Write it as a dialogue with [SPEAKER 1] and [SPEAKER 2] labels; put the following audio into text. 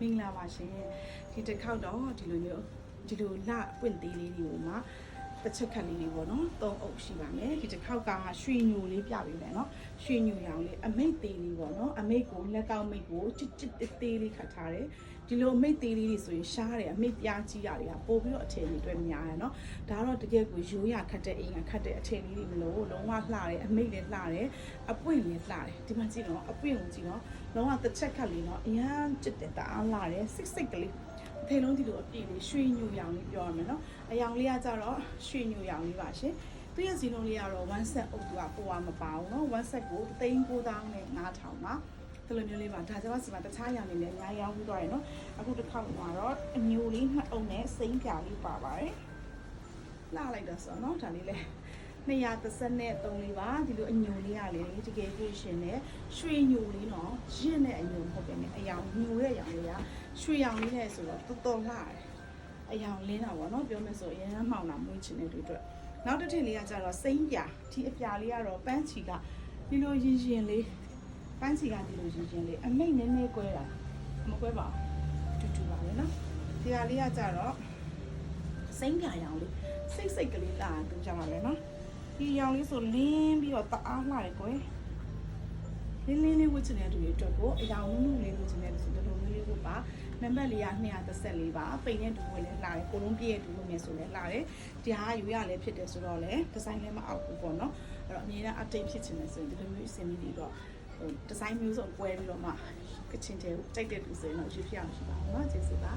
[SPEAKER 1] မင်္ဂလာပါရှင်ဒီတစ်ခေါက်တော့ဒီလိုမျိုးဒီလိုလပွင့်သေးလေးတွေကိုမှ တစ်ချက်ခက်လေးတွေပေါ့နော်သုံးအုပ်ရှိပါမယ်ဒီတစ်ခေါက်ကရွှေညိုလေးပြပေးမယ်နော်ရွှေညိုရောင်လေးအမိတ်သေးလေးပေါ့နော်အမိတ်ကိုလက်ကောက်မိတ်ကိုချစ်ချစ်သေးသေးလေးခတ်ထားတယ်ဒီလိုအမိတ်သေးလေးတွေဆိုရင်ရှားတယ်အမိတ်ပြားကြီးတာတွေကပို့ပြီးတော့အထည်တွေတွေ့များတယ်နော်ဒါကတော့တကယ်ကိုရိုးရခတ်တဲ့အိမ်ကခတ်တဲ့အထည်လေးတွေမလို့လုံးဝလှတယ်အမိတ်လည်းလှတယ်အပွင့်လည်းလှတယ်ဒီမှာကြည့်တော့အပွင့်ကိုကြည့်တော့လုံးဝတစ်ချက်ခတ်လေးနော်အရန်ချစ်တယ်တအားလှတယ်စိတ်စိတ်ကလေးအဖေလုံးဒီလိုအပြည့်လေးရွှေညူရောင်လေးပြောရမယ်နော်အယောင်လေးကကြတော့ရွှေညူရောင်လေးပါရှင်သူရဲ့ဇီလုံးလေးကတော့ one set အုပ်သူကပိုရမပါဘူးနော် one set ကို3900နဲ့9000ပါဒီလိုမျိုးလေးပါဒါကြောင့်စီမှာတခြားရောင်တွေလည်းအများကြီးရောင်းပြီးသွားရယ်နော်အခုတစ်ခေါက်မှာတော့အမျိုးလေးနှစ်အုပ်နဲ့စိမ့်ပြာလေးပါပါတယ်လှလိုက်တော့ဆိုတော့ဒါလေးလည်း 230နဲ့3လေးပါဒီလိုအညိုလေးရလေတကယ်ကိုရှင်နဲ့ရွှေညိုလေးနော်ရင့်တဲ့အညိုမဟုတ်ပဲねအယောင်ညိုတဲ့ရောင်လေးကရွှေရောင်လေးနဲ့ဆိုတော့တော်တော်လှတယ်အယောင်လင်းတာပေါ့နော်ပြောမယ်ဆိုအရင်ကမှောင်တာမွေးချင်တဲ့တွေအတွက်နောက်တစ်ထစ်လေးကကြတော့စိမ့်ပြာဒီအပြာလေးကတော့ပန်းချီကဒီလိုရင်ရင်လေးပန်းချီကဒီလိုရင်ရင်လေးအမိတ်နည်းနည်းကွဲတာမကွဲပါဘူးတူတူပါပဲနော်ဒီဟာလေးကကြတော့စိမ့်ပြာရောင်လေးစိတ်စိတ်ကလေးလာတူကြပါမယ်နော် ဒီရောင်လေးဆိုလင်းပြီးတော့တအားလှတယ်ကွယ်လင်းလင်းလေးဝတ်ချင်တဲ့သူတွေအတွက်ကိုအရောင်နုနုလေးဝတ်ချင်တဲ့သူတို့လိုမျိုးလေးကိုပါနံပါတ်လေးက234ပါပိန်တဲ့တူဝင်လည်းလှတယ်ကိုလုံးပြည့်ရဲ့တူဝင်မယ်ဆိုလည်းလှတယ်ဒီဟာယူရလည်းဖြစ်တယ်ဆိုတော့လည်းဒီဇိုင်းလည်းမအောက်ဘူးပေါ့နော်အဲ့တော့အမြဲတမ်း update ဖြစ်ချင်တယ်ဆိုရင်ဒီလိုမျိုးအစင်ပြီးတော့ဟိုဒီဇိုင်းမျိုးစုံကွဲပြီးတော့မှကချင်တဲ့ကြိုက်တဲ့သူဆိုရင်တော့ယူပြအောင်ရှိပါအောင်နော်ကျေးဇူးပါ